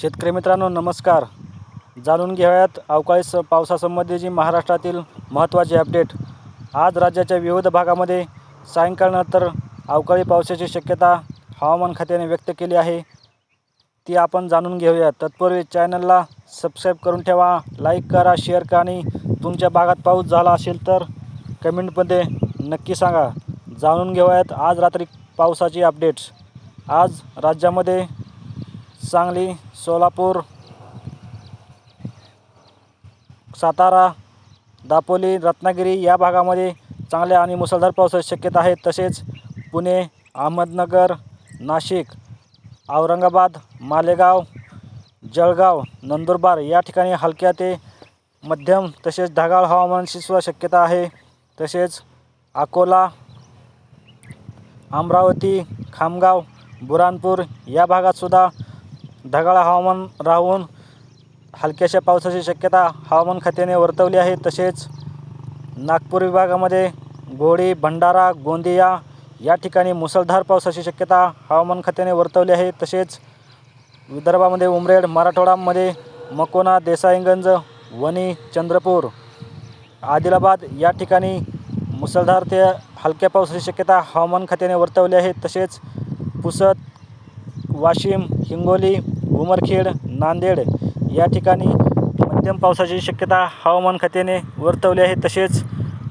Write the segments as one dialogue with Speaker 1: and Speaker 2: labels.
Speaker 1: शेतकरी मित्रांनो नमस्कार. जाणून घेऊयात अवकाळी स पावसासंबंधीची महाराष्ट्रातील महत्त्वाची अपडेट. आज राज्याच्या विविध भागामध्ये सायंकाळनंतर अवकाळी पावसाची शक्यता हवामान खात्याने व्यक्त केली आहे. ती आपण जाणून घेऊया तत्पूर्वी चॅनलला सबस्क्राईब करून ठेवा लाईक करा शेअर करा आणि तुमच्या भागात पाऊस झाला असेल तर कमेंटमध्ये नक्की सांगा. जाणून घेऊयात आज रात्री पावसाची अपडेट्स. आज राज्यामध्ये सांगली सोलापूर सातारा दापोली रत्नागिरी या भागामध्ये चांगल्या आणि मुसळधार पावसाची शक्यता आहे. तसेच पुणे अहमदनगर नाशिक औरंगाबाद मालेगाव जळगाव नंदुरबार या ठिकाणी हलक्या ते मध्यम तसेच ढगाळ हवामानाची सुद्धा शक्यता आहे. तसेच अकोला अमरावती खामगाव बुरानपूर या भागातसुद्धा ढगाळ हवामान राहून हलक्याशा पावसाची शक्यता हवामान खात्याने वर्तवली आहे. तसेच नागपूर विभागामध्ये घोडी भंडारा गोंदिया या ठिकाणी मुसळधार पावसाची शक्यता हवामान खात्याने वर्तवली आहे. तसेच विदर्भामध्ये उमरेड मराठवाडामध्ये मकोना देसाईगंज वणी चंद्रपूर आदिलाबाद या ठिकाणी मुसळधार ते हलक्या पावसाची शक्यता हवामान खात्याने वर्तवली आहे. तसेच पुसद वाशिम हिंगोली उमरखेड नांदेड या ठिकाणी मध्यम पावसाची शक्यता हवामान खात्याने वर्तवली आहे. तसेच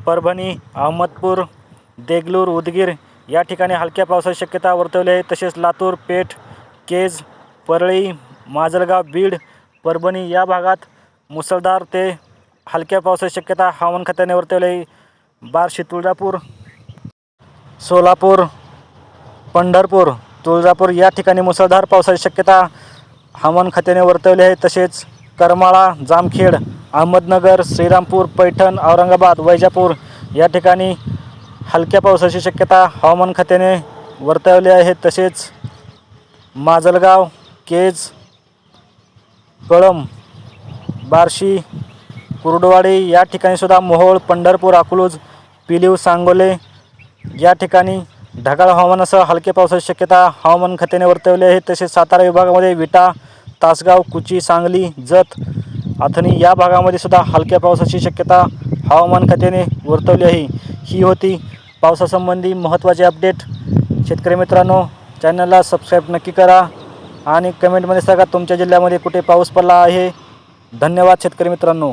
Speaker 1: परभणी अहमदपूर देगलूर उदगीर या ठिकाणी हलक्या पावसाची शक्यता वर्तवली आहे. तसेच लातूर पेठ केज परळी माजलगाव बीड परभणी या भागात मुसळधार ते हलक्या पावसाची शक्यता हवामान खात्याने वर्तवली आहे. बार्शी तुळजापूर सोलापूर पंढरपूर तुळजापूर या ठिकाणी मुसळधार पावसाची शक्यता हवामान खात्याने वर्तवले आहे तसेच करमाळा जामखेड अहमदनगर श्रीरामपूर पैठण औरंगाबाद वैजापूर या ठिकाणी हलक्या पावसाची शक्यता हवामान खात्याने वर्तवली आहे. तसेच माजलगाव केज कळम बार्शी कुर्डवाडी या ठिकाणीसुद्धा मोहोळ पंढरपूर अकलूज पिलीव सांगोले या ठिकाणी ढगाळ हवामानासह हलक्या पावसाची शक्यता हवामान खात्याने वर्तवली आहे. तसेच सातारा विभागामध्ये विटा तासगाव कुची सांगली जत अथणी या भागामध्ये सुद्धा हलक्या पावसाची शक्यता हवामान खात्याने वर्तवली आहे. ही होती पावसासंबंधी महत्त्वाचे अपडेट. शेतकरी मित्रांनो चॅनलला सबस्क्राईब नक्की करा आणि कमेंटमध्ये सांगा तुमच्या जिल्ह्यामध्ये कुठे पाऊस पडला आहे. धन्यवाद शेतकरी मित्रांनो.